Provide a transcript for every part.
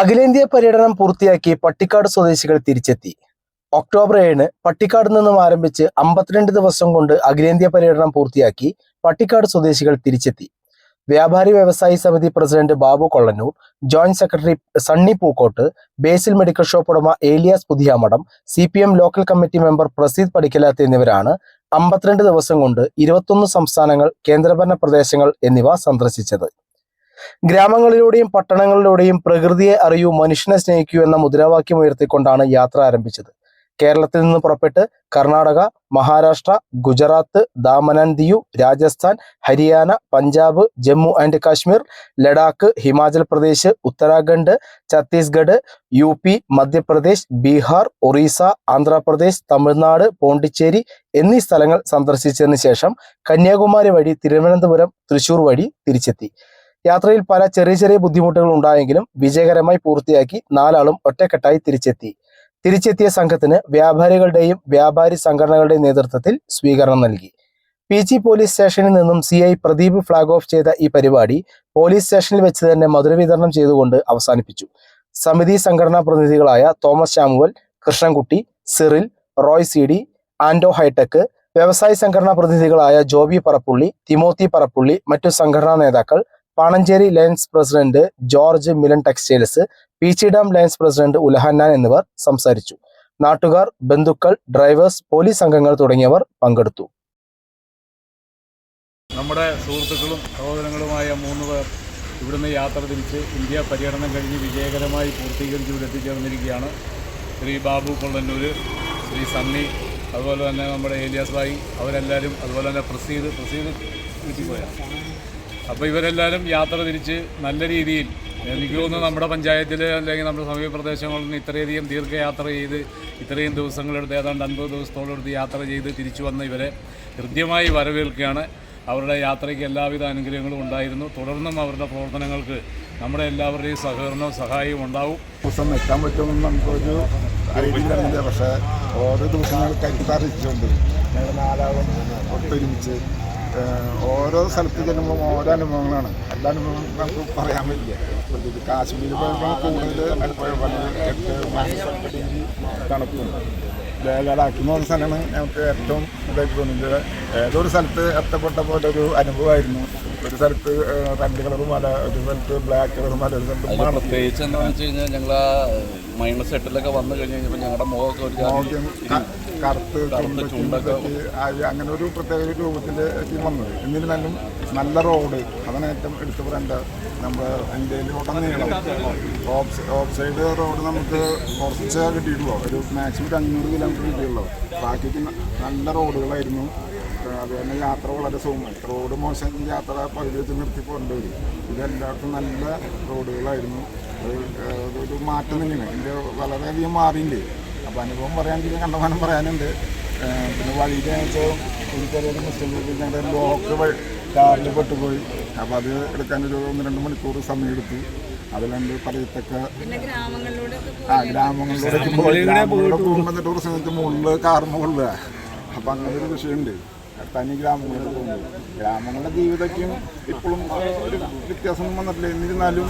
അഖിലേന്ത്യാ പര്യടനം പൂർത്തിയാക്കി പട്ടിക്കാട് സ്വദേശികൾ തിരിച്ചെത്തി. ഒക്ടോബർ ഏഴിന് പട്ടിക്കാട് നിന്നും ആരംഭിച്ച് അമ്പത്തിരണ്ട് ദിവസം കൊണ്ട് അഖിലേന്ത്യാ പര്യടനം പൂർത്തിയാക്കി പട്ടിക്കാട് സ്വദേശികൾ തിരിച്ചെത്തി. വ്യാപാരി വ്യവസായി സമിതി president Babu Kollannur joint secretary Sunny Pookkott Basil medical shop ഉടമ Elias Puthiyamadam C P M local committee member Praseed Padikkalath എന്നിവരാണ് അമ്പത്തിരണ്ട് ദിവസം കൊണ്ട് ഇരുപത്തൊന്ന് സംസ്ഥാനങ്ങൾ കേന്ദ്രഭരണ പ്രദേശങ്ങൾ എന്നിവ സന്ദർശിച്ചത്. ഗ്രാമങ്ങളിലൂടെയും പട്ടണങ്ങളിലൂടെയും പ്രകൃതിയെ അറിയൂ മനുഷ്യനെ സ്നേഹിക്കൂ എന്ന മുദ്രാവാക്യം ഉയർത്തിക്കൊണ്ടാണ് യാത്ര ആരംഭിച്ചത്. കേരളത്തിൽ നിന്ന് പുറപ്പെട്ട് Karnataka Maharashtra Gujarat Daman Diu Rajasthan Haryana Punjab Jammu and Kashmir Ladakh Himachal Pradesh Uttarakhand Chhattisgarh U P Madhya Pradesh Bihar Orissa Andhra Pradesh Tamil Nadu Pondicherry എന്നീ സ്ഥലങ്ങൾ സന്ദർശിച്ചതിന് ശേഷം കന്യാകുമാരി വഴി തിരുവനന്തപുരം തൃശൂർ വഴി തിരിച്ചെത്തി. യാത്രയിൽ പല ചെറിയ ചെറിയ ബുദ്ധിമുട്ടുകൾ ഉണ്ടായെങ്കിലും വിജയകരമായി പൂർത്തിയാക്കി നാലാളും ഒറ്റക്കെട്ടായി തിരിച്ചെത്തി. തിരിച്ചെത്തിയ സംഘത്തിന് വ്യാപാരികളുടെയും വ്യാപാരി സംഘടനകളുടെയും നേതൃത്വത്തിൽ സ്വീകരണം നൽകി. പി ജി പോലീസ് സ്റ്റേഷനിൽ നിന്നും C I Pradeep flag off ചെയ്ത ഈ പരിപാടി പോലീസ് സ്റ്റേഷനിൽ വെച്ച് തന്നെ മധുര വിതരണം ചെയ്തുകൊണ്ട് അവസാനിപ്പിച്ചു. സമിതി സംഘടനാ പ്രതിനിധികളായ Thomas Samuel Krishnankutty Cyril Roy C D ആൻഡോ ഹൈടെക് വ്യവസായ സംഘടനാ പ്രതിനിധികളായ ജോബി പറപ്പുള്ളി തിമോത്തി പറപ്പുള്ളി മറ്റു സംഘടനാ നേതാക്കൾ Pananchery Lions president George Milan textiles Peechi dam Lions president Ulahannan എന്നിവർ സംസാരിച്ചു. നാട്ടുകാർ ബന്ധുക്കൾ ഡ്രൈവേഴ്സ് പോലീസ് അംഗങ്ങൾ തുടങ്ങിയവർ പങ്കെടുത്തു. നമ്മുടെ സുഹൃത്തുക്കളും സഹോദരങ്ങളുമായ മൂന്ന് പേർ ഇവിടുന്ന് യാത്ര തിരിച്ച് ഇന്ത്യ പര്യടനം കഴിഞ്ഞ് വിജയകരമായി പൂർത്തീകരിച്ച് ഇവിടെ എത്തിച്ചേർന്നിരിക്കുകയാണ് ശ്രീ ബാബു കൊള്ളന്നൂർ ശ്രീ സണ്ണി അതുപോലെ തന്നെ നമ്മുടെ ഏലിയാസ് ഭായി അവരെല്ലാവരും അതുപോലെ തന്നെ പ്രസീദ് പ്രസീദ് വീട്ടിൽ പോയാൽ അപ്പോൾ ഇവരെല്ലാവരും യാത്ര തിരിച്ച് നല്ല രീതിയിൽ എനിക്ക് തോന്നുന്നു നമ്മുടെ പഞ്ചായത്തിൽ അല്ലെങ്കിൽ നമ്മുടെ സമീപ പ്രദേശങ്ങളിൽ നിന്ന് ഇത്രയധികം ദീർഘയാത്ര ചെയ്ത് ഇത്രയും ദിവസങ്ങളെടുത്ത് ഏതാണ്ട് അൻപത് ദിവസത്തോളം എടുത്ത് യാത്ര ചെയ്ത് തിരിച്ചു വന്ന ഇവരെ ഹൃദ്യമായി വരവേൽക്കുകയാണ്. അവരുടെ യാത്രയ്ക്ക് എല്ലാവിധ അനുഗ്രഹങ്ങളും ഉണ്ടായിരുന്നു. തുടർന്നും അവരുടെ പ്രവർത്തനങ്ങൾക്ക് നമ്മുടെ എല്ലാവരുടെയും സഹകരണവും സഹായവും ഉണ്ടാവും. ദിവസം എത്താൻ പറ്റുമെന്ന് നമുക്കൊരു അറിയില്ല പക്ഷേ ഓരോ ദിവസങ്ങൾ കരുത്താറിച്ചുകൊണ്ട് ഞങ്ങൾ നാലാളും ഒത്തൊരുമിച്ച് ഓരോ സ്ഥലത്ത് ചെല്ലുമ്പോൾ ഓരോ അനുഭവങ്ങളാണ്. എല്ലാ അനുഭവങ്ങളും നമുക്ക് പറയാൻ പറ്റില്ല. പ്രത്യേകിച്ച് കാശ്മീർ പോയപ്പോൾ കൂടുതൽ തണുപ്പും. എന്ന് പറഞ്ഞ സ്ഥലമാണ് ഞങ്ങൾക്ക് ഏറ്റവും ഇതായിട്ട് തോന്നുന്നത് ഏതൊരു സ്ഥലത്ത് എത്തപ്പെട്ട പോലെ ഒരു അനുഭവമായിരുന്നു. ഒരു സ്ഥലത്ത് റെഡ് കളർ മല ഒരു സ്ഥലത്ത് ബ്ലാക്ക് കളർ മല ഒരു സ്ഥലത്ത് മണൽ. പ്രത്യേകിച്ച് എന്താണെന്ന് വെച്ച് കഴിഞ്ഞാൽ ഞങ്ങൾ ആ മൈനസ് എട്ടിലൊക്കെ വന്നു കഴിഞ്ഞ് കഴിഞ്ഞപ്പോൾ ഞങ്ങളുടെ മുഖമൊക്കെ ഒരു ജാതി കറുത്ത് കറുത്ത ചുണ്ടൊക്കെ അങ്ങനെ ഒരു പ്രത്യേക ഒരു രൂപത്തിൽ വന്നത്. എന്നിരുന്നാലും നല്ല റോഡ് അതാണ് ഏറ്റവും എടുത്തു പറയേണ്ട നമ്മുടെ ഇന്ത്യയിലുടനീളം ഓഫ് ഓഫ് സൈഡ് റോഡ് നമുക്ക് കുറച്ച് കിട്ടിയിട്ടുള്ളൂ. ഒരു മാക്സിമം അഞ്ഞൂറ് കിലോമീറ്റർ കിട്ടിയുള്ളൂ ബാക്കിക്ക് നല്ല റോഡുകളായിരുന്നു ഏഹ് അത് തന്നെ യാത്ര വളരെ സുഖമായി. റോഡ് മോശം യാത്ര പകുതി വെച്ച് നിർത്തി പോകേണ്ടി വരും ഇതെല്ലാവർക്കും നല്ല റോഡുകളായിരുന്നു. അതൊരു ഒരു മാറ്റം തന്നെയാണ്. ഇതിന്റെ വളരെയധികം മാറിയില്ലേ? അപ്പോൾ അനുഭവം പറയാനെങ്കിൽ കണ്ടമാനം പറയാനുണ്ട്. പിന്നെ വഴിയിലെ വെച്ചാൽ എനിക്കറിയാം മുസ്ലിം ഞങ്ങളുടെ ലോക്ക് വഴി കാറിൽ പെട്ടുപോയി. അപ്പോൾ അത് എടുക്കാനൊരു ഒന്ന് രണ്ട് മണിക്കൂർ സമയം എടുത്തു അതിലുണ്ട് പറയത്തക്ക ആ ഗ്രാമങ്ങളിലൂടെ പോകുമ്പോൾ ടൂറിസം മുകളിൽ കാർ മുകളിലാണ് അപ്പം അങ്ങനെ ഒരു വിഷയമുണ്ട്. തനി ഗ്രാമങ്ങളിൽ തോന്നുന്നു. ഗ്രാമങ്ങളുടെ ജീവിതത്തിനും ഇപ്പോഴും ഒരു വ്യത്യാസം വന്നിട്ടില്ല. എന്നിരുന്നാലും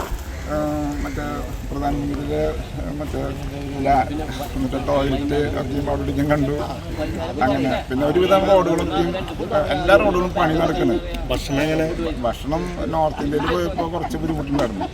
മറ്റേ പ്രധാനമന്ത്രിയുടെ മറ്റേ മറ്റേ ടോയ്ലറ്റ് ഒക്കെയും അവിടേക്കും കണ്ടു. അങ്ങനെ പിന്നെ ഒരുവിധം റോഡുകളൊക്കെയും എല്ലാ റോഡുകളും പണി നടക്കുന്നത് ഭക്ഷണം എങ്ങനെ? ഭക്ഷണം നോർത്ത് ഇന്ത്യയിൽ പോയപ്പോൾ കുറച്ച് ബുദ്ധിമുട്ടുണ്ടായിരുന്നു.